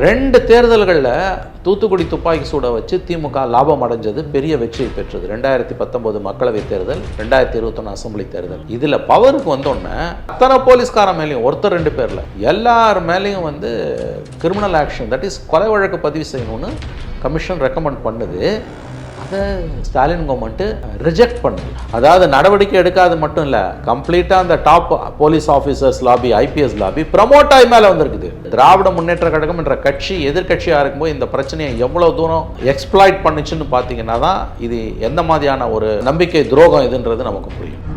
ரெண்டு தேர்தல்களில் தூத்துக்குடி துப்பாக்கி சூட வச்சு திமுக லாபம் அடைஞ்சது பெரிய வெற்றியை பெற்றது. ரெண்டாயிரத்தி பத்தொன்பது மக்களவைத் தேர்தல் ரெண்டாயிரத்தி இருபத்தொன்னு அசம்பிளி தேர்தல். இதில் பவருக்கு வந்தோடனே அத்தனை போலீஸ்கார மேலேயும் ஒருத்தர் ரெண்டு பேரில் எல்லார் மேலேயும் வந்து கிரிமினல் ஆக்ஷன் தட் இஸ் கொலை வழக்கு பதிவு செய்யணும்னு கமிஷன் ரெக்கமெண்ட் பண்ணுது. அதை ஸ்டாலின் கவர்மெண்ட்டு ரிஜெக்ட் பண்ணுது அதாவது நடவடிக்கை எடுக்காது மட்டும் இல்லை கம்ப்ளீட்டாக அந்த top police officers lobby IPS lobby promote ஆகி மேலே வந்திருக்குது. திராவிட முன்னேற்ற கழகம் என்ற கட்சி எதிர்க்கட்சியாக இருக்கும்போது இந்த பிரச்சனையை எவ்வளோ தூரம் எக்ஸ்ப்ளாய்ட் பண்ணுச்சுன்னு பார்த்தீங்கன்னா தான் இது எந்த மாதிரியான ஒரு நம்பிக்கை துரோகம் இதுன்றது நமக்கு புரியும்.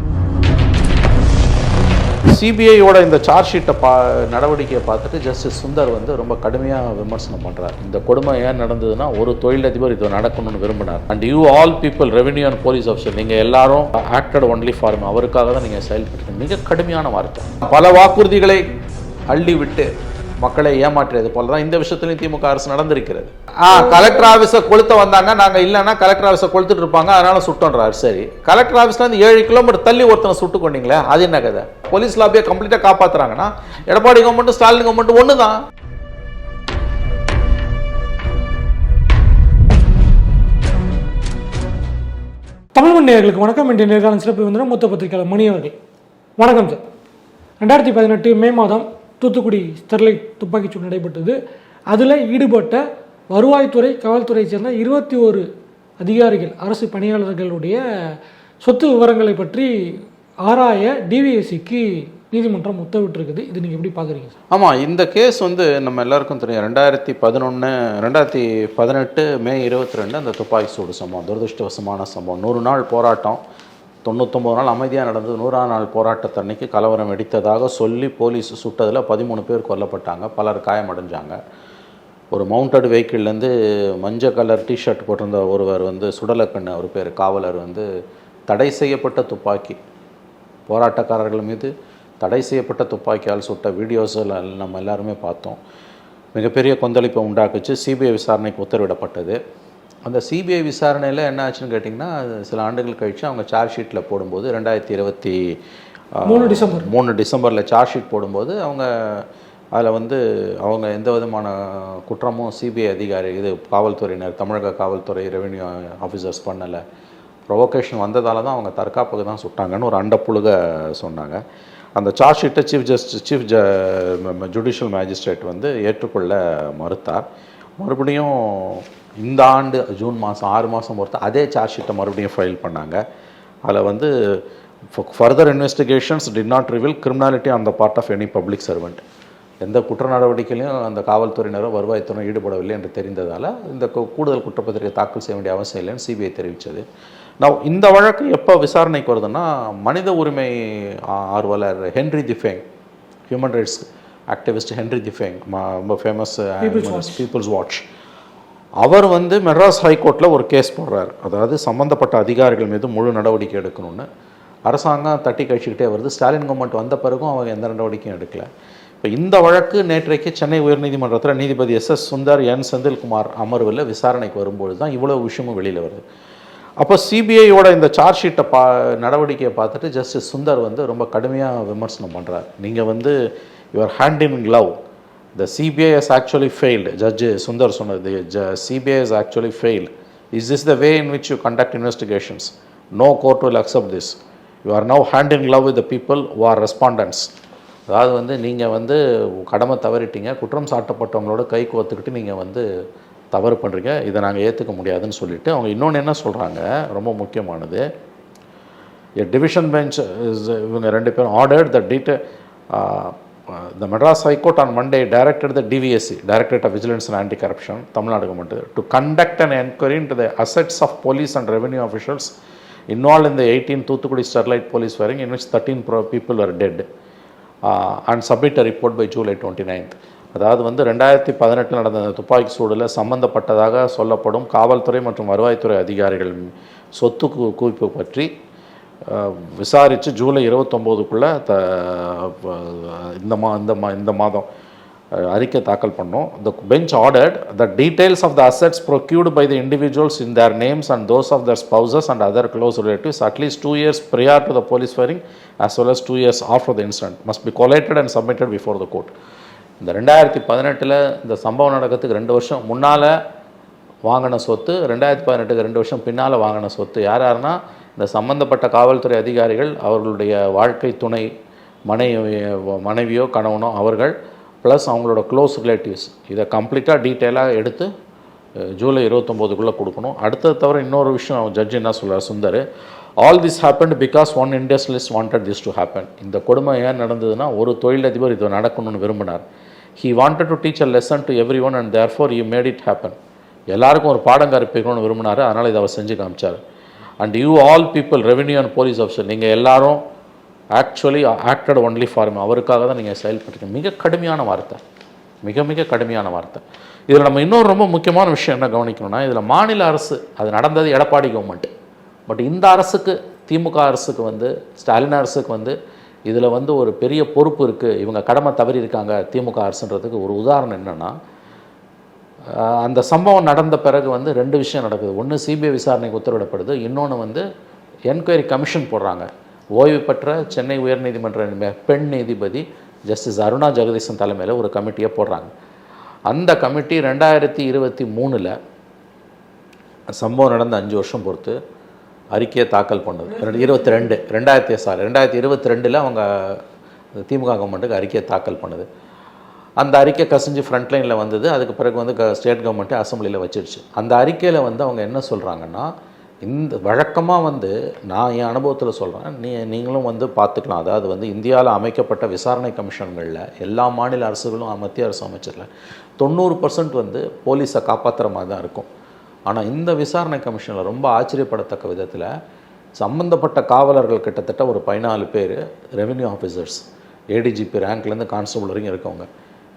சிபிஐயோட இந்த சார்ஜ் ஷீட்டை பா நடவடிக்கையை பார்த்துட்டு ஜஸ்டிஸ் சுந்தர் வந்து ரொம்ப கடுமையாக விமர்சனம் பண்ணுறார் இந்த கொடுமை ஏன் நடந்ததுன்னா ஒரு தொழிலதிபர் இது நடக்கணும்னு விரும்பினார். And you all people revenue and police officer நீங்கள் எல்லாரும் ஆக்டட் ஒன்லி ஃபார்ம் அவருக்காக தான் நீங்கள் செயல்பட்டு மிக கடுமையான வார்த்தை. பல வாக்குறுதிகளை அள்ளி விட்டு மக்களை ஏமாற்றியது போல தான் இந்த விஷயத்துலையும் திமுக அரசு நடந்திருக்கிறது. ஆ கலெக்டர் ஆஃபீஸை கொளுத்த வந்தாங்க. நாங்கள் இல்லைன்னா கலெக்டர் ஆஃபீஸை கொளுத்துட்டு இருப்பாங்க. அதனால சுட்டோன்றாரு. சரி. கலெக்டர் ஆஃபீஸ்லேருந்து ஏழு கிலோமீட்டர் தள்ளி ஒருத்தனை சுட்டு கொண்டீங்களே அது என்ன கதை? போலீஸ் லாபியை கம்ப்ளீட்டாக காப்பாத்துறாங்கன்னா எடப்பாடி கவர்மெண்ட் ஸ்டாலின் கவர்மெண்ட் ஒன்று தான் தமிழ் நேயர்களுக்கு வணக்கம். இன்றைய நேர்காணல் சிறப்பு விருந்தினர் மூத்த பத்திரிகையாளர் மணி அவர்கள். வணக்கம் சார். ரெண்டாயிரத்தி பதினெட்டு மே மாதம் தூத்துக்குடி ஸ்டெர்லைட் துப்பாக்கிச்சூடு நடைபெற்றது. அதில் ஈடுபட்ட வருவாய்த்துறை காவல்துறையைச் சேர்ந்த இருபத்தி ஒரு அதிகாரிகள் அரசு பணியாளர்களுடைய சொத்து விவரங்களை பற்றி ஆராய டிவிஎஸ்சிக்கு நீதிமன்றம் உத்தரவிட்டிருக்குது. இது நீங்கள் எப்படி பார்க்குறீங்க சார்? ஆமாம் இந்த கேஸ் வந்து நம்ம எல்லாருக்கும் தெரியும். ரெண்டாயிரத்தி பதினொன்று ரெண்டாயிரத்தி பதினெட்டு மே இருபத்தி ரெண்டு அந்த துப்பாக்கி சூடு சம்பவம் துரதிருஷ்டவசமான சம்பவம். நூறு நாள் போராட்டம். தொண்ணூத்தொம்பது நாள் அமைதியாக நடந்தது. நூறாம் நாள் போராட்டத்தன்னைக்கு கலவரம் வெடித்ததாக சொல்லி போலீஸ் சுட்டதில் பதிமூணு பேர் கொல்லப்பட்டாங்க. பலர் காயமடைஞ்சாங்க. ஒரு மவுண்டட் வெஹிக்கிள்லேருந்து மஞ்சள் கலர் டிஷர்ட் போட்டிருந்த ஒருவர் வந்து சுடலக்கண்ணு அவர் பேர் காவலர் வந்து தடை செய்யப்பட்ட துப்பாக்கி. போராட்டக்காரர்கள் மீது தடை செய்யப்பட்ட துப்பாக்கியால் சுட்ட வீடியோஸில் நம்ம எல்லாருமே பார்த்தோம். மிகப்பெரிய கொந்தளிப்பை உண்டாக்குச்சு. சிபிஐ விசாரணைக்கு உத்தரவிடப்பட்டது. அந்த சிபிஐ விசாரணையில் என்ன ஆச்சுன்னு கேட்டிங்கன்னா சில ஆண்டுகள் கழித்து அவங்க சார்ஜ் ஷீட்டில் போடும்போது ரெண்டாயிரத்தி இருபத்தி மூணு டிசம்பர். மூணு டிசம்பரில் சார்ஜ் ஷீட் போடும்போது அவங்க அதில் வந்து அவங்க எந்த விதமான குற்றமும் சிபிஐ அதிகாரி இது காவல்துறையினர் தமிழக காவல்துறை ரெவென்யூ ஆஃபீஸர்ஸ் பண்ணலை. ப்ரொவோகேஷன் வந்ததால தான் அவங்க தற்காப்புக்கு தான் சுட்டாங்கன்னு ஒரு அண்டப்புழுக சொன்னாங்க. அந்த சார்ஜ் ஷீட்டை சீஃப் ஜஸ்டிஸ் சீஃப் ஜ ஜுடிஷியல் மேஜிஸ்ட்ரேட் வந்து ஏற்றுக்கொள்ள மறுத்தார். மறுபடியும் இந்த ஆண்டு ஜூன் மாதம் ஆறு மாதம் பொறுத்து அதே சார்ஜ் ஷீட்டை மறுபடியும் ஃபைல் பண்ணாங்க. அதில் வந்து further investigations did not reveal criminality on the part of any public servant எந்த குற்ற நடவடிக்கையிலையும் அந்த காவல்துறையினரோ வருவாய்த்துறையும் ஈடுபடவில்லை என்று தெரிந்ததால் இந்த கூடுதல் குற்றப்பத்திரிகை தாக்கல் செய்ய வேண்டிய அவசியம் இல்லைன்னு சிபிஐ தெரிவித்தது நான் இந்த வழக்கு எப்போ விசாரணைக்கு வருதுன்னா மனித உரிமை ஆர்வலர் Henri Tiphagne human rights activist Henri Tiphagne ரொம்ப ஃபேமஸ் பீப்புள்ஸ் வாட்ச் அவர் வந்து மெட்ராஸ் ஹைகோர்ட்டில் ஒரு கேஸ் போடுறார். அதாவது சம்மந்தப்பட்ட அதிகாரிகள் மீது முழு நடவடிக்கை எடுக்கணும்னு. அரசாங்கம் தட்டி கழிச்சுக்கிட்டே வருது. ஸ்டாலின் கவர்மெண்ட் வந்த பிறகும் அவங்க எந்த நடவடிக்கையும் எடுக்கலை. இப்போ இந்த வழக்கு நேற்றைக்கு சென்னை உயர்நீதிமன்றத்தில் நீதிபதி S S Sundar N Senthilkumar அமர்வில் விசாரணைக்கு வரும்பொழுது தான் இவ்வளோ விஷயமும் வெளியில் வருது. அப்போ சிபிஐயோட இந்த சார்ஜ் ஷீட்டை பா நடவடிக்கையை பார்த்துட்டு ஜஸ்டிஸ் சுந்தர் வந்து ரொம்ப கடுமையாக விமர்சனம் பண்ணுறார் நீங்கள் வந்து your hand in glove the CBI is actually failed judge Sundar சொன்னது ஜ CBI is actually failed is this the way in which you conduct investigations no court will accept this you are now hand in love with the people or respondents அதாவது வந்து நீங்கள் வந்து கடமை தவறிட்டீங்க குற்றம் சாட்டப்பட்டவங்களோட கை கோத்துக்கிட்டு நீங்கள் வந்து தவறு பண்ணுறீங்க இதை நாங்கள் ஏற்றுக்க முடியாதுன்னு சொல்லிவிட்டு அவங்க இன்னொன்று என்ன சொல்கிறாங்க ரொம்ப முக்கியமானது டிவிஷன் பெஞ்ச் இஸ் இவங்க ரெண்டு பேரும் order the detail the Madras High Court on Monday directed the DVSC Directorate of Vigilance and Anti-Corruption Tamil Nadu government to conduct an inquiry into the assets of police and revenue officials involved in the 18 Thuthukudi Sterlite police firing in which 13 pro- people were dead uh, and submit a report by July 29th அதாவது வந்து ரெண்டாயிரத்தி பதினெட்டில் நடந்த அந்த துப்பாக்கி சூடில் சம்பந்தப்பட்டதாக சொல்லப்படும் காவல்துறை மற்றும் வருவாய்த்துறை அதிகாரிகள் சொத்து கு- குவிப்பு பற்றி விசாரித்து ஜூலை இருபத்தொம்போதுக்குள்ளே த இந்த மா இந்த மா இந்த மாதம் அறிக்கை தாக்கல் பண்ணோம். The bench ordered the details of the assets procured by the individuals in their names and those of their spouses and other close relatives at least two years prior to the police firing as well as two years after the incident must be collated and submitted before the court இந்த ரெண்டாயிரத்தி பதினெட்டில் இந்த சம்பவம் நடக்கிறதுக்கு ரெண்டு வருஷம் முன்னால் வாங்கின சொத்து ரெண்டாயிரத்தி பதினெட்டுக்கு ரெண்டு வருஷம் பின்னால் வாங்கின சொத்து யார் யாருன்னா இந்த சம்பந்தப்பட்ட காவல்துறை அதிகாரிகள் அவர்களுடைய வாழ்க்கை துணை மனைவி மனைவியோ கணவனோ அவர்கள் ப்ளஸ் அவங்களோட க்ளோஸ் ரிலேட்டிவ்ஸ் இதை கம்ப்ளீட்டாக டீட்டெயிலாக எடுத்து ஜூலை இருபத்தொம்போதுக்குள்ளே கொடுக்கணும். அடுத்தது தவிர இன்னொரு விஷயம் ஜட்ஜ் என்ன சொல்கிறார் Sundar all this happen because one industrialist wanted this to happen இந்த கொடுமை ஏன் நடந்ததுன்னா ஒரு தொழிலதிபர் இது நடக்கணும்னு விரும்பினார். He wanted to teach a lesson to every one and therefore you made it happen எல்லாருக்கும் ஒரு பாடம் கற்பிக்கணும்னு விரும்பினார் அதனால் இதை அவர் செஞ்சு காமிச்சார். And you all people revenue and police officer நீங்கள் எல்லாரும் ஆக்சுவலி ஆக்டட் ஒன்லி ஃபார் அவருக்காக தான் நீங்கள் செயல்பட்டு மிக கடுமையான வார்த்தை. மிக மிக கடுமையான வார்த்தை. இதில் நம்ம இன்னொரு ரொம்ப முக்கியமான விஷயம் என்ன கவனிக்கணும்னா இதில் மாநில அரசு அது நடந்தது எடப்பாடி கவர்மெண்ட் பட் இந்த அரசுக்கு திமுக அரசுக்கு வந்து ஸ்டாலின் அரசுக்கு வந்து இதில் வந்து ஒரு பெரிய பொறுப்பு இருக்குது இவங்க கடமை தவறி இருக்காங்க திமுக அரசுன்றதுக்கு ஒரு உதாரணம் என்னென்னா அந்த சம்பவம் நடந்த பிறகு வந்து ரெண்டு விஷயம் நடக்குது. ஒன்று சிபிஐ விசாரணைக்கு உத்தரவிடப்படுது. இன்னொன்று வந்து என்கொயரி கமிஷன் போடுறாங்க. ஓய்வு பெற்ற சென்னை உயர்நீதிமன்ற பெண் நீதிபதி ஜஸ்டிஸ் அருணா ஜெகதீசன் தலைமையில் ஒரு கமிட்டியை போடுறாங்க. அந்த கமிட்டி ரெண்டாயிரத்தி இருபத்தி மூணில் சம்பவம் நடந்த அஞ்சு வருஷம் பொறுத்து அறிக்கையை தாக்கல் பண்ணது. ரெண்டு இருபத்தி ரெண்டு ரெண்டாயிரத்தி சாரி ரெண்டாயிரத்தி இருபத்தி ரெண்டில் அவங்க திமுக கவர்மெண்ட்டுக்கு அறிக்கையை தாக்கல் பண்ணுது. அந்த அறிக்கை கசிஞ்சு ஃப்ரண்ட் லைனில் வந்தது. அதுக்கு பிறகு வந்து க- ஸ்டேட் கவர்மெண்ட்டே அசம்பிளியில் வச்சிருச்சு. அந்த அறிக்கையில் வந்து அவங்க என்ன சொல்கிறாங்கன்னா இந்த வழக்கமாக வந்து நான் என் அனுபவத்தில் சொல்கிறேன் நீ நீங்களும் வந்து பார்த்துக்கலாம் அதாவது வந்து இந்தியாவில் அமைக்கப்பட்ட விசாரணை கமிஷன்களில் எல்லா மாநில அரசுகளும் மத்திய அரசு அமைச்சரில் தொண்ணூறு பர்சன்ட் வந்து போலீஸை காப்பாற்றுற மாதிரி தான் இருக்கும். ஆனால் இந்த விசாரணை கமிஷனில் ரொம்ப ஆச்சரியப்படத்தக்க விதத்தில் சம்மந்தப்பட்ட காவலர்கள் கிட்டத்தட்ட ஒரு பதினாலு பேர் ரெவென்யூ ஆஃபீஸர்ஸ் ஏடிஜிபி ரேங்க்லேருந்து கான்ஸ்டபுள் வரைக்கும் இருக்கவங்க.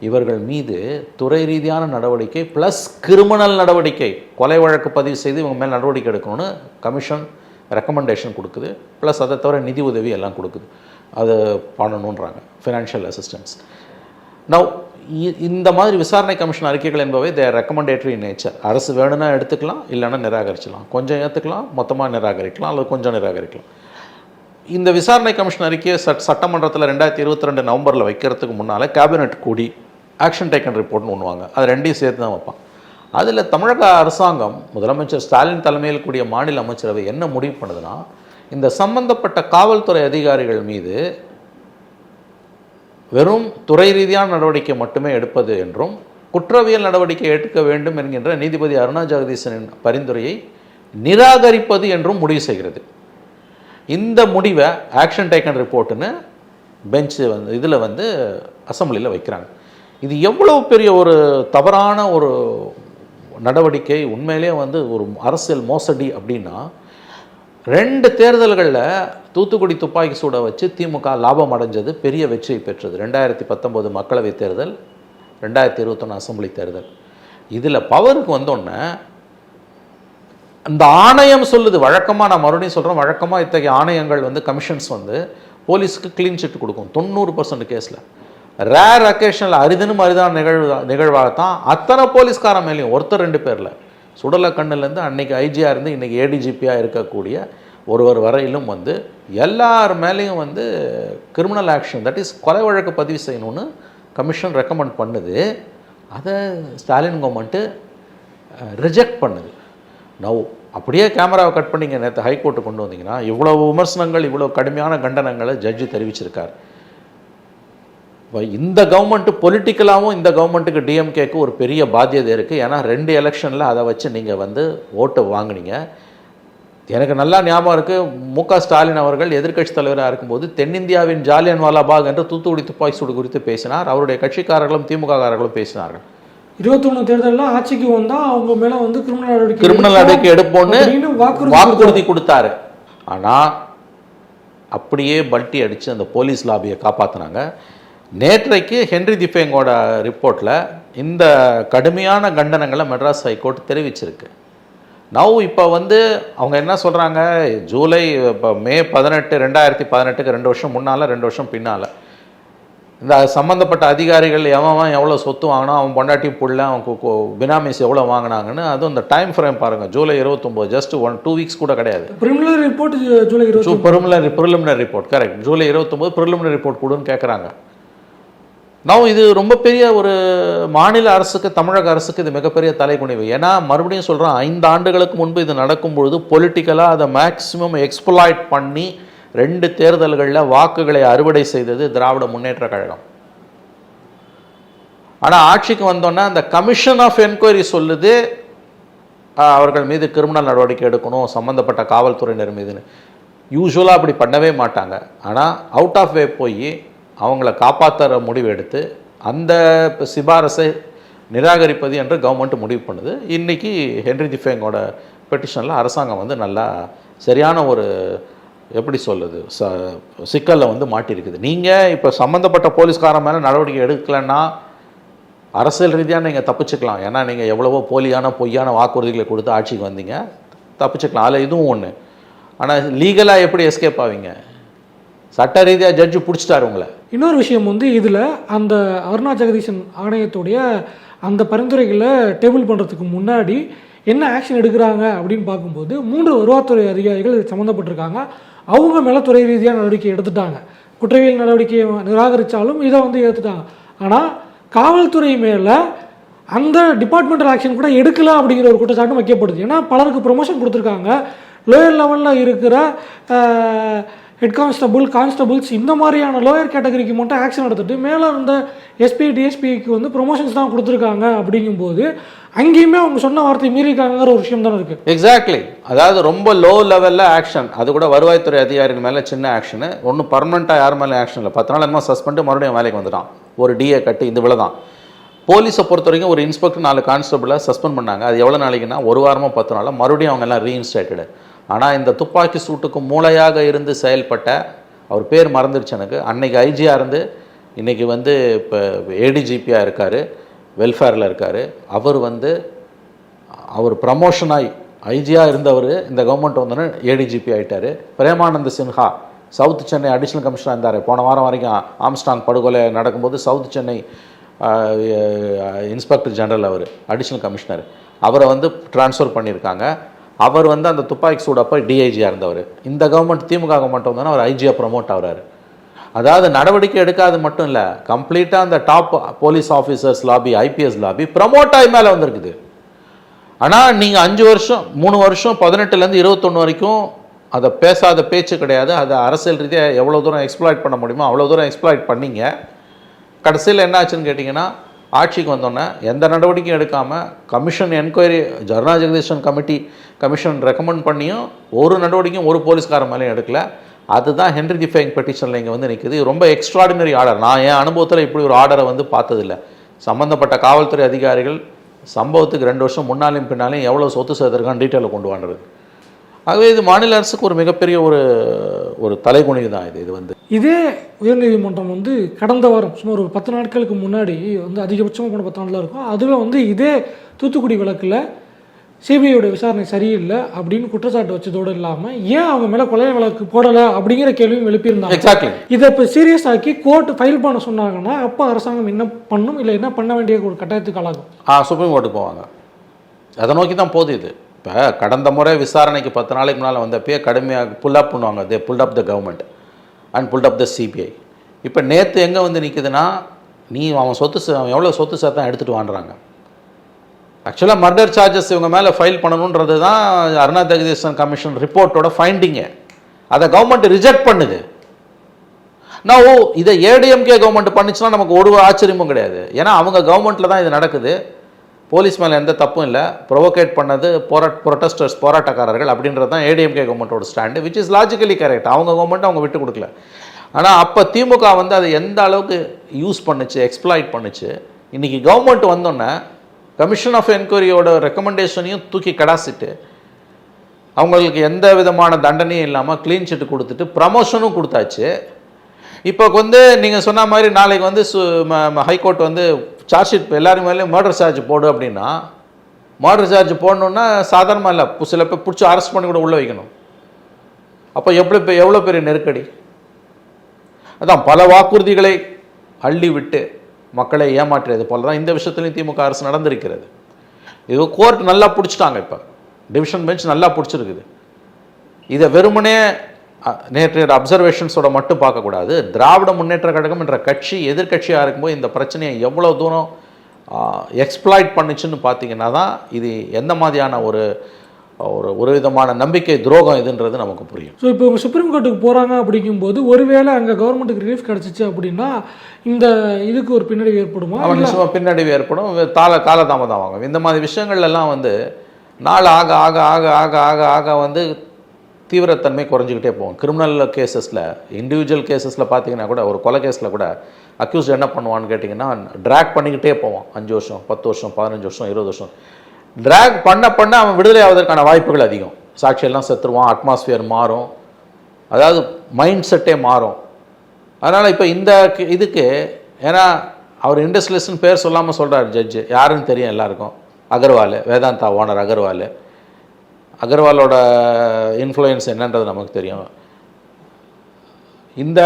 இவர்கள் மீது துறை ரீதியான நடவடிக்கை ப்ளஸ் கிரிமினல் நடவடிக்கை. கொலை வழக்கு பதிவு செய்து இவங்க மேல் நடவடிக்கை எடுக்கணும்னு கமிஷன் ரெக்கமெண்டேஷன் கொடுக்குது. ப்ளஸ் அதை தவிர நிதி உதவி எல்லாம் கொடுக்குது. அது பண்ணணுன்றாங்க ஃபினான்ஷியல் அசிஸ்டன்ஸ் நவ் இந்த மாதிரி விசாரணை கமிஷன் அறிக்கைகள் என்பவை தே ரெக்கமெண்டேட்டரி நேச்சர் அரசு வேணும்னா எடுத்துக்கலாம் இல்லைன்னா நிராகரிச்சலாம் கொஞ்சம் ஏற்றுக்கலாம் மொத்தமாக நிராகரிக்கலாம் அல்லது கொஞ்சம் நிராகரிக்கலாம். இந்த விசாரணை கமிஷன் அறிக்கையை சட் சட்டமன்றத்தில் ரெண்டாயிரத்தி இருபத்தி ரெண்டு நவம்பரில் வைக்கிறதுக்கு முன்னால் கேபினெட் கூடி ஆக்ஷன் டேக்கன் ரிப்போர்ட்னு ஒன்றுவாங்க அது ரெண்டையும் சேர்த்து தான் வைப்பான். அதில் தமிழக அரசாங்கம் முதலமைச்சர் ஸ்டாலின் தலைமையில் கூடிய மாநில அமைச்சரவை என்ன முடிவு பண்ணுதுன்னா இந்த சம்பந்தப்பட்ட காவல்துறை அதிகாரிகள் மீது வெறும் துறை ரீதியான நடவடிக்கை மட்டுமே எடுப்பது என்றும் குற்றவியல் நடவடிக்கை எடுக்க வேண்டும் என்கின்ற நீதிபதி அருணா ஜெகதீசனின் பரிந்துரையை நிராகரிப்பது என்றும் முடிவு செய்கிறது. இந்த முடிவை ஆக்ஷன் டேக்கன் ரிப்போர்ட்டுன்னு பெஞ்சு வந்து இதில் வந்து அசம்பிளியில் வைக்கிறாங்க. இது எவ்வளவு பெரிய ஒரு தவறான ஒரு நடவடிக்கை? உண்மையிலே வந்து ஒரு அரசியல் மோசடி அப்படின்னா ரெண்டு தேர்தல்களில் தூத்துக்குடி துப்பாக்கி சூட வச்சு திமுக லாபம் அடைஞ்சது பெரிய வெற்றியை பெற்றது. ரெண்டாயிரத்தி பத்தொம்போது மக்களவைத் தேர்தல் ரெண்டாயிரத்தி இருபத்தொன்று அசம்பிளி தேர்தல். இதில் பவருக்கு வந்தோடனே அந்த ஆணையம் சொல்லுது. வழக்கமாக நான் மறுபடியும் சொல்கிறேன் வழக்கமாக இத்தகைய ஆணையங்கள் வந்து கமிஷன்ஸ் வந்து போலீஸுக்கு க்ளீன் சிட் கொடுக்கும். தொண்ணூறு பர்சன்ட் கேஸில் ரேர் அக்கேஷனில் அரிதனும் அரிதான நிகழ்வு நிகழ்வாகத்தான் அத்தனை போலீஸ்காரன் மேலேயும் ஒருத்தர் ரெண்டு பேரில். சுடலை கண்ணுலேருந்து அன்றைக்கி ஐஜியாக இருந்து இன்றைக்கி ஏடிஜிபியாக இருக்கக்கூடிய ஒருவர் வரையிலும் வந்து எல்லார் மேலேயும் வந்து கிரிமினல் ஆக்ஷன் தட் இஸ் கொலை வழக்கு பதிவு செய்யணும்னு கமிஷன் ரெக்கமெண்ட் பண்ணுது. அதை ஸ்டாலின் கவர்மெண்ட்டு ரிஜெக்ட் பண்ணுது. நவ் அப்படியே கேமராவை கட் பண்ணிங்க நேற்று ஹைகோர்ட்டு கொண்டு வந்தீங்கன்னா இவ்வளோ விமர்சனங்கள் இவ்வளோ கடுமையான கண்டனங்களை ஜட்ஜு தெரிவிச்சிருக்கார். இப்போ இந்த கவர்மெண்ட்டு பொலிட்டிக்கலாகவும் இந்த கவர்மெண்ட்டுக்கு டிஎம்கேக்கு ஒரு பெரிய பாத்தியதை இருக்குது ஏன்னா ரெண்டு எலெக்ஷனில் அதை வச்சு நீங்கள் வந்து ஓட்டு வாங்குனீங்க. எனக்கு நல்லா ஞாபகம் இருக்குது மு க ஸ்டாலின் அவர்கள் எதிர்க்கட்சி தலைவராக இருக்கும்போது தென்னிந்தியாவின் ஜாலியன் வாலாபாக் என்று தூத்துக்குடி துப்பாக்கி சூடு குறித்து பேசினார். அவருடைய கட்சிக்காரர்களும் திமுககாரர்களும் பேசினார்கள். இருபத்தொன்னு தேர்தலில் ஆட்சிக்கு வந்தா அவங்க மேல வந்து கிரிமினல் நடவடிக்கை கிரிமினல் நடவடிக்கை எடுப்போன்னு வாக்குறுதி கொடுத்தாரு. ஆனால் அப்படியே பல்ட்டி அடித்து அந்த போலீஸ் லாபியை காப்பாற்றினாங்க நேற்றைக்கு ஹென்ரி திஃபேங்கோட ரிப்போர்ட்டில் இந்த கடுமையான கண்டனங்களை மெட்ராஸ் ஹைகோர்ட் தெரிவிச்சிருக்கு. நவ் இப்போ வந்து அவங்க என்ன சொல்கிறாங்க ஜூலை இப்போ மே பதினெட்டு ரெண்டாயிரத்தி பதினெட்டுக்கு ரெண்டு வருஷம் முன்னால் ரெண்டு வருஷம் பின்னால். இந்த சம்மந்தப்பட்ட அதிகாரிகள் எவன் எவ்வளோ சொத்து வாங்கினா அவன் பொண்டாட்டி புள்ள அவன் பினாமிஸ் எவ்வளோ வாங்கினாங்கன்னு அதுவும் இந்த டைம் ஃப்ரேம் பாருங்கள் ஜூலை இருபத்தொம்போது ஜஸ்ட் ஒன் டூ வீக்ஸ் கூட கிடையாது. பிரிமினரி ரிப்போர்ட் ஜூலை இருபத்தி preliminary preliminary report correct July இருபத்தொம்போது ப்ரிலிமினரி ரிப்போர்ட் கொடுன்னு கேட்குறாங்க நான் இது ரொம்ப பெரிய ஒரு மாநில அரசுக்கு தமிழக அரசுக்கு இது மிகப்பெரிய தலைக்குனிவு ஏன்னா மறுபடியும் சொல்கிறேன் ஐந்து ஆண்டுகளுக்கு முன்பு இது நடக்கும் பொழுது பொலிட்டிக்கலாக அதை மேக்ஸிமம் எக்ஸ்ப்ளாய்ட் பண்ணி ரெண்டு தேர்தல்களில் வாக்குகளை அறுவடை செய்தது திராவிட முன்னேற்ற கழகம். ஆனால் ஆட்சிக்கு வந்தோன்னே அந்த கமிஷன் ஆஃப் என்கொயரி சொல்லுது அவர்கள் மீது கிரிமினல் நடவடிக்கை எடுக்கணும் சம்மந்தப்பட்ட காவல்துறையினர் மீதுன்னு. யூஸ்வலாக அப்படி பண்ணவே மாட்டாங்க. ஆனால் அவுட் ஆஃப் வே போய் அவங்கள காப்பாற்றுற முடிவு எடுத்து அந்த சிபாரசை நிராகரிப்பது என்று கவர்மெண்ட் முடிவு பண்ணுது. இன்றைக்கி ஹென்ரி திஃபேங்கோட பெட்டிஷனில் அரசாங்கம் வந்து நல்லா சரியான ஒரு எப்படி சொல்லுது ச சிக்கலில் வந்து மாட்டியிருக்குது நீங்கள் இப்போ சம்மந்தப்பட்ட போலீஸ்காரன் மேலே நடவடிக்கை எடுக்கலைன்னா அரசியல் ரீதியாக நீங்கள் தப்பிச்சுக்கலாம். ஏன்னா நீங்கள் எவ்வளவோ போலியான பொய்யான வாக்குறுதிகளை கொடுத்து ஆட்சிக்கு வந்தீங்க. தப்பிச்சுக்கலாம். அதில் இதுவும் ஒன்று ஆனால் லீகலாக எப்படி எஸ்கேப் ஆவீங்க? சட்ட ரீதியாக ஜட்ஜு பிடிச்சிட்டாரு உங்களை. இன்னொரு விஷயம் வந்து இதில் அந்த அருணா ஜெகதீசன் ஆணையத்துடைய அந்த பரிந்துரைகளை டேபிள் பண்ணுறதுக்கு முன்னாடி என்ன ஆக்ஷன் எடுக்கிறாங்க அப்படின்னு பார்க்கும்போது மூன்று வருவாய்த்துறை அதிகாரிகள் இது சம்மந்தப்பட்டிருக்காங்க அவங்க மேலே துறை ரீதியாக நடவடிக்கை எடுத்துட்டாங்க. குற்றவியல் நடவடிக்கையை நிராகரித்தாலும் இதை வந்து ஏற்றுட்டாங்க ஆனால் காவல்துறை மேலே அந்த டிபார்ட்மெண்டல் ஆக்ஷன் கூட எடுக்கலாம் அப்படிங்கிற ஒரு குற்றச்சாட்டும் வைக்கப்படுது. ஏன்னா பலருக்கு ப்ரொமோஷன் கொடுத்துருக்காங்க. லோயர் லெவலில் இருக்கிற ஹெட் கான்ஸ்டபுள் கான்ஸ்டபுள்ஸ் இந்த மாதிரியான லோயர் கேட்டகரிக்கு மட்டும் ஆக்ஷன் எடுத்துகிட்டு மேலே இருந்த எஸ்பி டிஎஸ்பிக்கு வந்து ப்ரொமோஷன்ஸ் தான் கொடுத்துருக்காங்க அப்படிங்கும்போது அங்கேயுமே அவங்க சொன்ன வார்த்தை மீறியிருக்காங்கிற ஒரு விஷயம் தானே இருக்குது எக்ஸாக்ட்லி அதாவது ரொம்ப லோ லெவலில் ஆக்ஷன் அது கூட வருவாய்த்துறை அதிகாரிகள் மேலே சின்ன ஆக்ஷனு ஒன்றும் பர்மனெண்ட்டாக யார் மேலே ஆக்ஷன் இல்லை. பத்து நாள் என்னமோ சஸ்பெண்டு மறுபடியும் வேலைக்கு வந்துட்டான். ஒரு டிஏ கட்டி இந்த விலை தான். போலீஸை பொறுத்த வரைக்கும் ஒரு இன்ஸ்பெக்டர் நாலு கான்ஸ்டபிளை சஸ்பெண்ட் பண்ணாங்க. அது எவ்வளோ நாளைக்குன்னா ஒரு வாரமோ பத்து நாளில் மறுபடியும் அவங்க எல்லாம் ரீஇன்ஸ்டேட்டடு ஆனால் இந்த துப்பாக்கி சூட்டுக்கு மூளையாக இருந்து செயல்பட்ட அவர் பேர் மறந்துருச்சு எனக்கு. அன்னைக்கு ஐஜியாக இருந்து இன்னைக்கு வந்து இப்போ ஏடிஜிபியாக இருக்கார் வெல்ஃபேரில் இருக்கார். அவர் வந்து அவர் ப்ரமோஷன் ஆகி ஐஜியாக இருந்தவர் இந்த கவர்மெண்ட் வந்தோன்னே ஏடிஜிபி ஆகிட்டார் Premananda Sinha south Chennai additional commissioner இருந்தார் போன வாரம் வரைக்கும் ஆம்ஸ்டாங் படுகொலை நடக்கும்போது சவுத் சென்னை இன்ஸ்பெக்டர் ஜெனரல் அவர் அடிஷ்னல் கமிஷனர் அவரை வந்து ட்ரான்ஸ்ஃபர் பண்ணியிருக்காங்க. அவர் வந்து அந்த துப்பாக்கி சூடப்போ டிஐஜியாக இருந்தவர். இந்த கவர்மெண்ட் திமுக கவர்மெண்ட் வந்தோன்னே அவர் ஐஜியாக ப்ரமோட் ஆகுறாரு. அதாவது நடவடிக்கை எடுக்காது மட்டும் இல்லை கம்ப்ளீட்டாக அந்த top police officers lobby IPS lobby promote ஆகி மேலே வந்திருக்குது. ஆனால் நீங்கள் அஞ்சு வருஷம் மூணு வருஷம் பதினெட்டுலேருந்து இருபத்தொன்று வரைக்கும் அதை பேசாத பேச்சு கிடையாது. அதை அரசியல் ரீதியாக எவ்வளோ தூரம் எக்ஸ்ப்ளாய்ட் பண்ண முடியுமோ அவ்வளோ தூரம் எக்ஸ்ப்ளாய்ட் பண்ணீங்க. கடைசியில் என்ன ஆச்சுன்னு கேட்டிங்கன்னா ஆட்சிக்கு வந்தோன்னே எந்த நடவடிக்கையும் எடுக்காமல் கமிஷன் என்கொயரி ஜர்னா ஜெகதீஷன் கமிட்டி கமிஷன் ரெக்கமெண்ட் பண்ணியும் ஒரு நடவடிக்கையும் ஒரு போலீஸ்கார மேலேயும் எடுக்கல. அதுதான் ஹென்ரி டிஃபைங் பெட்டிஷனில் இங்கே வந்து நிற்குது ரொம்ப எக்ஸ்ட்ராடினரி ஆர்டர் நான் என் அனுபவத்தில் இப்படி ஒரு ஆர்டரை வந்து பார்த்ததில்ல. சம்மந்தப்பட்ட காவல்துறை அதிகாரிகள் சம்பவத்துக்கு ரெண்டு வருஷம் முன்னாலையும் பின்னாலையும் எவ்வளோ சொத்து சேர்த்துருக்கான்னு டீட்டெயிலில் கொண்டு வாண்டுறது ஆகவே இது மாநில அரசுக்கு ஒரு மிகப்பெரிய ஒரு ஒரு தலைகுனிவு தான் இது. இது வந்து இதே உயர்நீதிமன்றம் வந்து கடந்த வாரம் சுமார் ஒரு பத்து நாட்களுக்கு முன்னாடி வந்து அதிகபட்சமாக போன பத்து நாளில் இருக்கும். அதில் வந்து இதே தூத்துக்குடி வழக்கில் சிபிஐயோட விசாரணை சரியில்லை அப்படின்னு குற்றச்சாட்டு வச்சதோடு இல்லாமல் ஏன் அவங்க மேலே கொலை வழக்கு போடலை அப்படிங்கிற கேள்வியும் எழுப்பியிருந்தாங்க. எக்ஸாக்ட்லி இதை இப்போ சீரியஸ் ஆக்கி கோர்ட் ஃபைல் பண்ண சொன்னாங்கன்னா அப்போ அரசாங்கம் என்ன பண்ணும்? இல்லை என்ன பண்ண வேண்டிய ஒரு கட்டாயத்துக்கு ஆளாகும்? ஆ சுப்ரீம் கோர்ட்டுக்கு போவாங்க. அதை நோக்கி தான் போகுது இது. இப்போ கடந்த முறை விசாரணைக்கு பத்து நாளைக்கு முன்னால் வந்தப்பயே கடுமையாக புல் அப் பண்ணுவாங்க. They pull up the government and pull up the CBI இப்போ நேற்று எங்கே வந்து நிற்குதுன்னா நீ அவன் சொத்து அவன் எவ்வளோ சொத்து சேர்த்தான் எடுத்துகிட்டு வாண்டுறாங்க ஆக்சுவலாக மர்டர் சார்ஜஸ் இவங்க மேலே ஃபைல் பண்ணணுன்றது தான் அருணா கமிஷன் ரிப்போர்ட்டோட ஃபைண்டிங்கு அதை கவர்மெண்ட் ரிஜெக்ட் பண்ணுது. நான் ஓ இதை ஏடிஎம்கே கவர்மெண்ட் பண்ணிச்சுன்னா நமக்கு ஒரு ஆச்சரியமும் கிடையாது. ஏன்னா அவங்க கவர்மெண்ட்டில் தான் இது நடக்குது. போலீஸ் மேலே எந்த தப்பும் இல்லை. ப்ரொவோகேட் பண்ணது போராட் ப்ரொட்டஸ்டர்ஸ் போராட்டக்காரர்கள் அப்படின்றது தான் ஏடிஎம்கே கவர்மெண்ட்டோட stand which is logically correct அவங்க கவர்மெண்ட் அவங்க விட்டு கொடுக்கல. ஆனால் அப்போ திமுக வந்து அதை எந்த அளவுக்கு யூஸ் பண்ணுச்சு எக்ஸ்ப்ளாய்ட் பண்ணுச்சு இன்றைக்கி கவர்மெண்ட் வந்தோன்னே கமிஷன் ஆஃப் என்கொயரியோட ரெக்கமெண்டேஷனையும் தூக்கி கடாசிட்டு அவங்களுக்கு எந்த விதமான தண்டனையும் இல்லாமல் க்ளீன் சிட்டு கொடுத்துட்டு ப்ரமோஷனும் கொடுத்தாச்சு. இப்போ வந்து நீங்கள் சொன்ன மாதிரி நாளைக்கு வந்து சு ஹைகோர்ட் வந்து சார்ஜ் ஷீட் எல்லாரும் மேலேயும் மர்டர் சார்ஜ் போடு அப்படின்னா மர்டர் சார்ஜ் போடணுன்னா சாதாரணமாக இல்லை. சில பேர் பிடிச்சி அரெஸ்ட் பண்ணி கூட உள்ளே வைக்கணும். அப்போ எப்படி இப்போ எவ்வளோ பெரிய நெருக்கடி? அதான் பல வாக்குறுதிகளை அள்ளி விட்டு மக்களை ஏமாற்றியது போல தான் இந்த விஷயத்துலையும் திமுக அரசு நடந்திருக்கிறது. இது கோர்ட் நல்லா பிடிச்சிட்டாங்க இப்போ. டிவிஷன் பெஞ்ச் நல்லா பிடிச்சிருக்குது. இதை வெறுமனே நேற்றைய அப்சர்வேஷன்ஸோட மட்டும் பார்க்கக்கூடாது. திராவிட முன்னேற்ற கழகம் என்ற கட்சி எதிர்க்கட்சியாக இருக்கும்போது இந்த பிரச்சனையை எவ்வளோ தூரம் எக்ஸ்ப்ளாய்ட் பண்ணுச்சுன்னு பார்த்தீங்கன்னா தான் இது எந்த மாதிரியான ஒரு ஒரு ஒரு விதமான நம்பிக்கை துரோகம் இதுன்றது நமக்கு புரியும். ஸோ இப்போ சுப்ரீம் கோர்ட்டுக்கு போகிறாங்க அப்படிங்கும்போது ஒருவேளை அங்கே கவர்மெண்ட்டுக்கு ரிலீஃப் கிடச்சிச்சு அப்படின்னா இந்த இதுக்கு ஒரு பின்னடைவு ஏற்படுமா? அவன் பின்னடைவு ஏற்படும். கால காலதாமதம் ஆகும். இந்த மாதிரி விஷயங்கள்ல எல்லாம் வந்து நாள் ஆக ஆக ஆக ஆக ஆக ஆக வந்து தீவிரத்தன்மை குறைஞ்சிக்கிட்டே போகும். கிரிமினல் கேசஸில் இண்டிவிஜுவல் கேசஸில் பார்த்தீங்கன்னா கூட ஒரு கொலை கேஸில் கூட அக்யூஸ்ட் என்ன பண்ணுவான்னு கேட்டிங்கன்னா ட்ராக் பண்ணிக்கிட்டே போவான். அஞ்சு வருஷம் பத்து வருஷம் பதினஞ்சு வருஷம் இருபது வருஷம். ட்ராக் பண்ண பண்ண அவன் விடுதலை ஆவதற்கான வாய்ப்புகள் அதிகம். சாட்சியெல்லாம் செத்துருவான் அட்மாஸ்பியர் மாறும். அதாவது மைண்ட் செட்டே மாறும். அதனால் இப்போ இந்த கி- இதுக்கு ஏன்னா அவர் இண்டஸ்ட்ரியலிஸ்ட்னு பேர் சொல்லாமல் சொல்கிறார் ஜட்ஜு யாருன்னு தெரியும் எல்லாருக்கும். அகர்வால் வேதாந்தா ஓனர் அகர்வால். அகர்வாலோட இன்ஃப்ளூயன்ஸ் என்னன்றது நமக்கு தெரியும். இந்த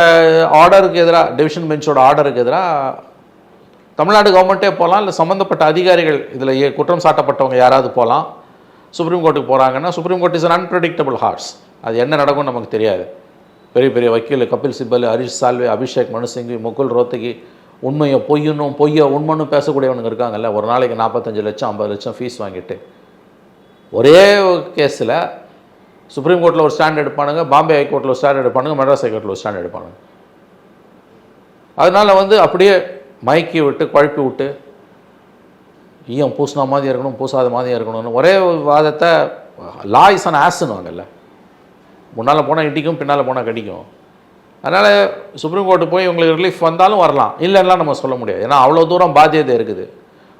ஆர்டருக்கு எதிராக டிவிஷன் பெஞ்சோட ஆர்டருக்கு எதிராக தமிழ்நாடு கவர்மெண்ட்டே போகலாம் இல்லை சம்மந்தப்பட்ட அதிகாரிகள் இதில் குற்றம் சாட்டப்பட்டவங்க யாராவது போகலாம். சுப்ரீம் கோர்ட்டுக்கு போகிறாங்கன்னா supreme court is an unpredictable horse அது என்ன நடக்கும்னு நமக்கு தெரியாது. பெரிய பெரிய வக்கீல் கபில் சிபல் ஹரிஷ் சால்வே அபிஷேக் மனுசிங்வி முகுல் ரோத்தகி உண்மையை பொய்யணும் பொய்யை உண்மைன்னு பேசக்கூடியவனுங்க இருக்காங்கல்ல ஒரு நாளைக்கு நாற்பத்தஞ்சு லட்சம் ஐம்பது லட்சம் ஃபீஸ் வாங்கிட்டு. ஒரே கேஸில் சுப்ரீம் கோர்ட்டில் ஒரு ஸ்டாண்ட் எடுப்பானுங்க பாம்பே ஹைகோர்ட்டில் ஒரு ஸ்டாண்ட் எடுப்பானுங்க மெட்ராஸ் ஹைகோர்ட்டில் ஒரு ஸ்டாண்ட் எடுப்பானுங்க. அதனால் வந்து அப்படியே மயக்கி விட்டு குழப்பி விட்டு ஈயம் பூசின மாதிரி இருக்கணும் பூசாத மாதிரி இருக்கணும்னு ஒரே வாதத்தை லா இஸ் அன் ஆஸ்ன்னுவாங்கல்ல முன்னால் போனால் இடிக்கும் பின்னால் போனால் கடிக்கும். அதனால் சுப்ரீம் கோர்ட்டு போய் உங்களுக்கு ரிலீஃப் வந்தாலும் வரலாம் இல்லைன்னா நம்ம சொல்ல முடியாது. ஏன்னா அவ்வளோ தூரம் பாத்தியதை இருக்குது.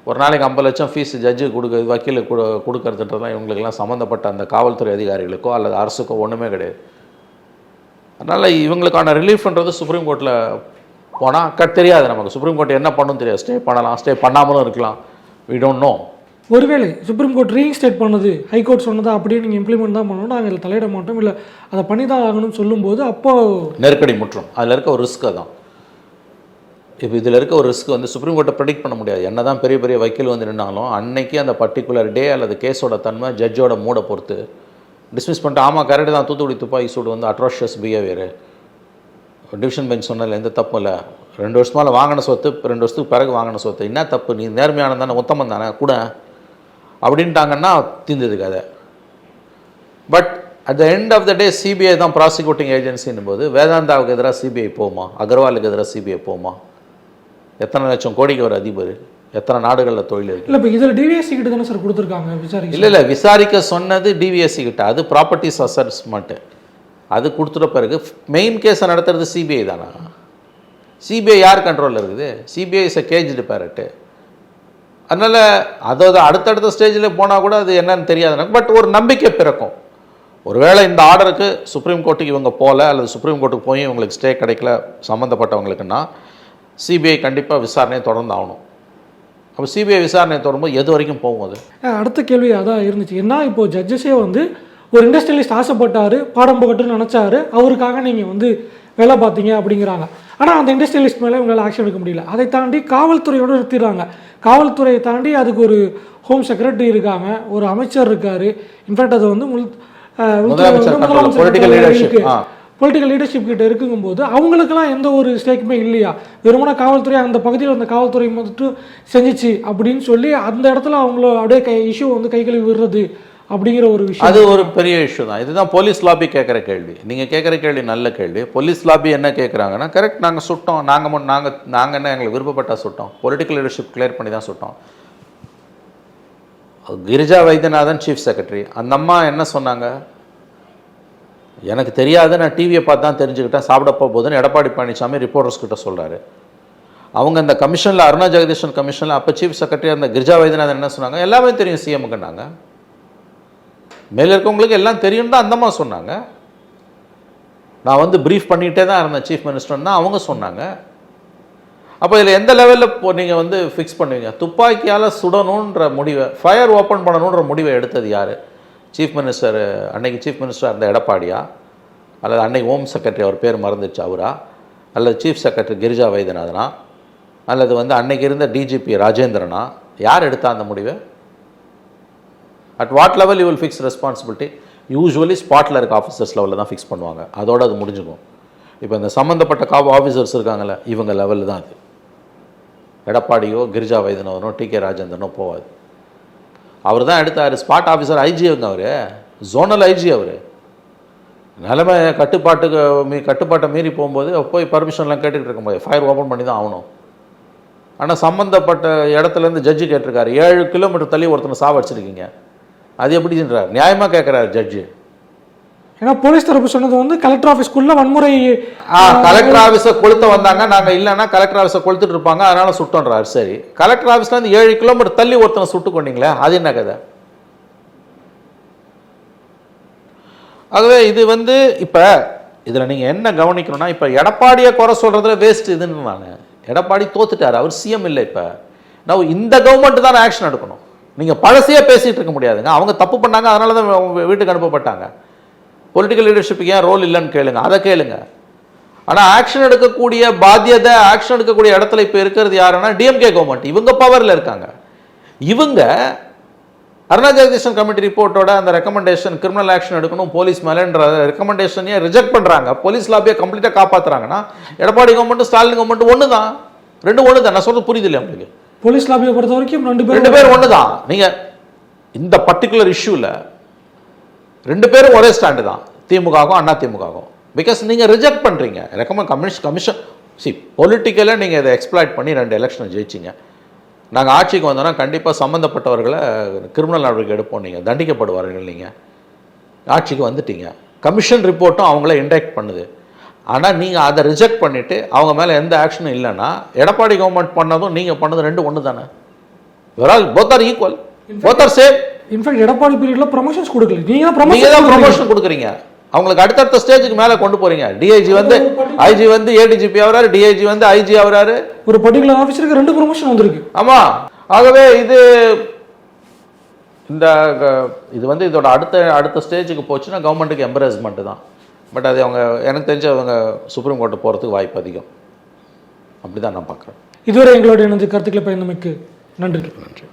ஒரு நாளைக்கு ஐம்பது லட்சம் ஃபீஸ் ஜட்ஜு கொடுக்க வக்கீலுக்கு கொடு கொடுக்கறதுன்றதுலாம் இவங்களுக்கெல்லாம் சம்மந்தப்பட்ட அந்த காவல்துறை அதிகாரிகளுக்கோ அல்லது அரசுக்கோ ஒன்றுமே கிடையாது. அதனால் இவங்களுக்கான ரிலீஃப்ன்றது சுப்ரீம் கோர்ட்டில் போனால் கட் தெரியாது நமக்கு. சுப்ரீம் கோர்ட் என்ன பண்ணும் தெரியாது. ஸ்டே பண்ணலாம் ஸ்டே பண்ணாமலும் இருக்கலாம். வி டோன்ட் நோ ஒருவேளை சுப்ரீம் கோர்ட் ரீஇன்ஸ்டேட் பண்ணது ஹைகோர்ட் சொன்னதா அப்படியே நீங்கள் இம்ப்ளிமெண்ட் தான் பண்ணணும் நாங்கள் இதில் தலையிட மாட்டோம். இல்லை அதை பண்ணி தான் ஆகணும்னு சொல்லும்போது அப்போ நெருக்கடி முற்றும். அதில் இருக்க ஒரு ரிஸ்க் தான் இப்போ இதில் இருக்க ஒரு ரிஸ்க் வந்து சுப்ரீம் கோர்ட்டை ப்ரெடிக்ட் பண்ண முடியாது. என்ன தான் பெரிய பெரிய வக்கீல் வந்து நின்னாலும் அன்னைக்கு அந்த பர்டிகுலர் டே அல்லது கேஸோட தன்மை ஜட்ஜோட மூடை பொறுத்து டிஸ்மிஸ் பண்ணிட்டு ஆமாம் கரெக்டு தான். தூத்துக்குடி துப்பாக்கி சூடு வந்து அட்ராஷியஸ் பிஹேவியர் டிவிஷன் பெஞ்ச் சொன்னதில் எந்த தப்பும் இல்லை. ரெண்டு வருஷமால வாங்கின சொத்து ரெண்டு வருஷத்துக்கு பிறகு வாங்கின சொத்து. என்ன தப்பு? நீ நேர்மையான தானே உத்தமம் தானே கூட. அப்படின்ட்டாங்கன்னா தீர்ந்தது கதை. But at the end of the day CBI தான் ப்ராசிக்யூட்டிங் ஏஜென்சின்னும் போது வேதாந்தாவுக்கு எதிராக சிபிஐ போகுமா? அகர்வாலுக்கு எதிராக சிபிஐ போகுமா? எத்தனை லட்சம் கோடிக்கு ஒரு அதிபர்? எத்தனை நாடுகளில் தொழில் இருக்கு? இல்லை இப்போ இதில் டிவிஎஸ்சி கிட்ட தானே சார் கொடுத்துருக்காங்க? விசாரிக்க இல்லை இல்லை விசாரிக்க சொன்னது டிவிஎஸ்சி கிட்ட. அது ப்ராப்பர்ட்டிஸ் அசஸ்மெண்ட்டு அது கொடுத்துட்ட பிறகு மெயின் கேஸை நடத்துறது சிபிஐ தானா? சிபிஐ யார் கண்ட்ரோலில் இருக்குது? CBI is a caged parrot அதனால் அதாவது அடுத்தடுத்த ஸ்டேஜில் போனால் கூட அது என்னன்னு தெரியாது பட் ஒரு நம்பிக்கை பிறக்கும். ஒருவேளை இந்த ஆர்டருக்கு சுப்ரீம் கோர்ட்டுக்கு இவங்க போகல அல்லது சுப்ரீம் கோர்ட்டுக்கு போய் இவங்களுக்கு ஸ்டே கிடைக்கல சம்மந்தப்பட்டவங்களுக்குன்னா சிபிஐ கண்டிப்பாக விசாரணையை தொடர்ந்து ஆகணும். அப்போ சிபிஐ விசாரணை தொடரும்போது எது வரைக்கும் போகும் அது? அடுத்த கேள்வி அதான் இருந்துச்சு. ஏன்னா இப்போ ஜட்ஜஸே வந்து ஒரு இண்டஸ்ட்ரியலிஸ்ட் ஆசைப்பட்டாரு பாடம் புகட்டுன்னு நினச்சாரு அவருக்காக நீங்கள் வந்து வேலை பார்த்தீங்க அப்படிங்கிறாங்க. ஆனால் அந்த இண்டஸ்ட்ரியலிஸ்ட் மேலே இவங்களால ஆக்ஷன் எடுக்க முடியல. அதை தாண்டி காவல்துறையோட நிறுத்திடுறாங்க. காவல்துறையை தாண்டி அதுக்கு ஒரு ஹோம் செக்ரட்டரி இருக்காங்க ஒரு அமைச்சர் இருக்காரு. இன்ஃபேக்ட் அது வந்து முல் முதலமைச்சர் பொலிட்டிக்கல் லீடர்ஷிப் கிட்ட இருக்குங்கும்போது அவங்களுக்கெல்லாம் எந்த ஒரு ஸ்டேக்குமே இல்லையா? வெறுமனா காவல்துறை அந்த பகுதியில் அந்த காவல்துறை மட்டும் செஞ்சிச்சு அப்படின்னு சொல்லி அந்த இடத்துல அவங்கள அப்படியே கை இஷ்யூ வந்து கை கழுவி விடுறது அப்படிங்கிற ஒரு விஷயம். அது ஒரு பெரிய இஷ்யூ தான். இதுதான் போலீஸ் லாபி கேட்குற கேள்வி. நீங்கள் கேட்குற கேள்வி நல்ல கேள்வி. போலீஸ் லாபி என்ன கேட்குறாங்கன்னா கரெக்ட் நாங்கள் சுட்டோம். நாங்கள் மட்டும் நாங்கள் நாங்கள் என்ன எங்களுக்கு விருப்பப்பட்ட சுட்டோம். பொலிட்டிக்கல் லீடர்ஷிப் கிளியர் பண்ணி தான் சுட்டோம். கிரிஜா வைத்தியநாதன் சீஃப் செக்ரட்டரி அந்த அம்மா என்ன சொன்னாங்க? எனக்கு தெரியாது நான் டிவியை பார்த்து தான் தெரிஞ்சுக்கிட்டேன். சாப்பிட போகுதுன்னு எடப்பாடி பழனிசாமி ரிப்போர்ட்டர்ஸ் கிட்ட சொல்கிறாரு அவங்க அந்த கமிஷனில் அருணா ஜெகதீஷன் கமிஷனில் அப்போ சீஃப் செக்ரட்டரி அந்த கிரிஜா வைத்தியநாதன் என்ன சொன்னாங்க? எல்லாமே தெரியும் சிஎம்க்குன்னாங்க மேலே இருக்கவங்களுக்கு எல்லாம் தெரியும் தான் அந்தம்மா சொன்னாங்க. நான் வந்து ப்ரீஃப் பண்ணிகிட்டே தான் இருந்தேன் சீஃப் மினிஸ்டர்னு தான் அவங்க சொன்னாங்க. அப்போ இதில் எந்த லெவலில் இப்போ நீங்கள் வந்து ஃபிக்ஸ் பண்ணுவீங்க? துப்பாக்கியால் சுடணுன்ற முடிவை ஃபயர் ஓப்பன் பண்ணணுன்ற முடிவை எடுத்தது யார்? சீஃப் மினிஸ்டர் அன்னைக்கு சீஃப் மினிஸ்டர் இருந்த எடப்பாடியா? அல்லது அன்னைக்கு ஹோம் செக்ரட்டரி அவர் பேர் மறந்துச்சு அவரா? அல்லது சீஃப் செக்ரட்டரி கிரிஜா வைத்தியநாதனா? அல்லது வந்து அன்னைக்கு இருந்த டிஜிபி ராஜேந்திரனா? யார் எடுத்தா அந்த முடிவை? At what level you will fix responsibility usually ஸ்பாட்டில் இருக்க ஆஃபீஸர்ஸ் லெவலில் தான் ஃபிக்ஸ் பண்ணுவாங்க. அதோடு அது முடிஞ்சுக்கும். இப்போ இந்த சம்மந்தப்பட்ட காப் ஆஃபீஸர்ஸ் இருக்காங்களே இவங்க லெவலில் தான் அது. எடப்பாடியோ கிரிஜா வைத்தியநாதனோ டி கே ராஜேந்திரனோ போவாது அவர் தான் எடுத்தார் ஸ்பாட் ஆஃபீஸர் ஐஜிங்க அவர். ஜோனல் ஐஜி அவர். நிலைமை கட்டுப்பாட்டுக்கு மீ கட்டுப்பாட்டை மீறி போகும்போது போய் பர்மிஷன்லாம் கேட்டுக்கிட்டு இருக்கும்போது ஃபயர் ஓப்பன் பண்ணி தான் ஆகணும். ஆனால் சம்மந்தப்பட்ட இடத்துலேருந்து ஜட்ஜி கேட்டிருக்காரு. ஏழு கிலோமீட்டர் தள்ளி ஒருத்தனை சாவடிச்சிருக்கீங்க. அது எப்படின்றார் நியாயமாக கேட்குறாரு ஜட்ஜு ஏன்னா போலீஸ் தரப்பு சொன்னது வந்து கலெக்டர் ஆஃபீஸ்க்குள்ள வன்முறை கலெக்டர் ஆஃபீஸை கொளுத்த வந்தாங்க. நாங்கள் இல்லைன்னா கலெக்டர் ஆஃபீஸை கொளுத்துட்டு இருப்பாங்க. அதனால சுட்டோன்றாரு. சரி. கலெக்டர் ஆஃபீஸ்லேருந்து ஏழு கிலோமீட்டர் தள்ளி ஒருத்தனை சுட்டு கொண்டீங்களே அது என்ன கதை? ஆகவே இது வந்து இப்போ இதில் நீங்கள் என்ன கவனிக்கணும்னா இப்போ எடப்பாடியை குறை சொல்கிறதுல வேஸ்ட் இதுன்னு நான். எடப்பாடி தோத்துட்டார். அவர் சிஎம் இல்லை இப்போ. நான் இந்த கவர்மெண்ட் தான் ஆக்ஷன் எடுக்கணும். நீங்கள் பழசையே பேசிகிட்டு இருக்க முடியாதுங்க. அவங்க தப்பு பண்ணாங்க அதனால தான் வீட்டுக்கு அனுப்பப்பட்டாங்க. பொலிட்டிக்கல் லீடர்ஷிப்புக்கு ஏன் ரோல் இல்லைன்னு கேளுங்க. அதை கேளுங்க. ஆனால் ஆக்ஷன் எடுக்கக்கூடிய பாத்தியதை ஆக்ஷன் எடுக்கக்கூடிய இடத்துல இப்போ இருக்கிறது யாருன்னா டிஎம்கே கவர்மெண்ட் இவங்க பவரில் இருக்காங்க. இவங்க அருணா ஜெகதீஷன் கமிட்டி ரிப்போர்ட்டோட அந்த ரெக்கமெண்டேஷன் கிரிமினல் ஆக்ஷன் எடுக்கணும் போலீஸ் மேலேன்ற ரெக்கமெண்டேஷனையே ரிஜெக்ட் பண்ணுறாங்க போலீஸ் லாபியை கம்ப்ளீட்டாக காப்பாற்றுறாங்கன்னா எடப்பாடி கவர்மெண்ட் ஸ்டாலின் கவர்மெண்ட் ஒன்று தான் ரெண்டு ஒன்று தான் நான் சொல்றது புரியுது இல்லையா உங்களுக்கு? போலீஸ் லாபியை பொறுத்த வரைக்கும் ரெண்டு ரெண்டு பேரும் பேரும் ஒன்று தான் நீங்கள் இந்த பர்டிகுலர் இஷ்யூவில் ரெண்டு பேரும் ஒரே ஸ்டாண்டு தான். திமுகவும் அண்ணா திமுகவும் பிகாஸ் நீங்கள் ரிஜெக்ட் பண்ணுறீங்க ரெக்கமெண்ட் கமிஷன் கமிஷன் சி பொலிட்டிக்கலாக நீங்கள் இதை எக்ஸ்ப்ளாய்ட் பண்ணி ரெண்டு எலெக்ஷனை ஜெயிச்சிங்க. நாங்கள் ஆட்சிக்கு வந்தோன்னா கண்டிப்பாக சம்மந்தப்பட்டவர்களை கிரிமினல் நடவடிக்கை எடுப்போம் நீங்கள் தண்டிக்கப்படுவார்கள் நீங்கள் ஆட்சிக்கு வந்துட்டீங்க. கமிஷன் ரிப்போர்ட்டும் அவங்கள இன்டெக்ட் பண்ணுது. ஆனால் நீங்கள் அதை ரிஜெக்ட் பண்ணிவிட்டு அவங்க மேலே எந்த ஆக்ஷனும் இல்லைன்னா எடப்பாடி கவர்மெண்ட் பண்ணதும் நீங்கள் பண்ணதும் ரெண்டு ஒன்று தானே all both are equal both are same in fact Edappadi பீரியட்ல ப்ரமோஷன்ஸ் கொடுக்கல. நீங்க தான் நீங்க தான் ப்ரமோஷன் ப்ரொமோஷன் கொடுக்குறீங்க. அவங்களுக்கு அடுத்தடுத்த ஸ்டேஜுக்கு மேலே கொண்டு போறீங்க. டிஐஜி வந்து ஐஜி வந்து ஏடிஜிபி ஆகுறாரு டிஐஜி வந்து ஐஜி ஆகுறாரு. ஒரு பர்டிகுலர் ஆஃபீஸருக்கு ரெண்டு ப்ரமோஷன் வந்திருக்கு. ஆமா. ஆகவே இது இந்த இது வந்து இதோட அடுத்த அடுத்த ஸ்டேஜுக்கு போச்சுன்னா கவர்மெண்ட்டுக்கு எம்பரேஸ்மெண்ட் தான். பட் அது அவங்க எனக்கு தெரிஞ்சு அவங்க சுப்ரீம் கோர்ட்டு போகிறதுக்கு வாய்ப்பு அதிகம். அப்படி தான் நான் பார்க்குறேன் இதுவரை எங்களோட இணைந்து கருத்துக்களை பயந்தமைக்கு நன்றி. நன்றி.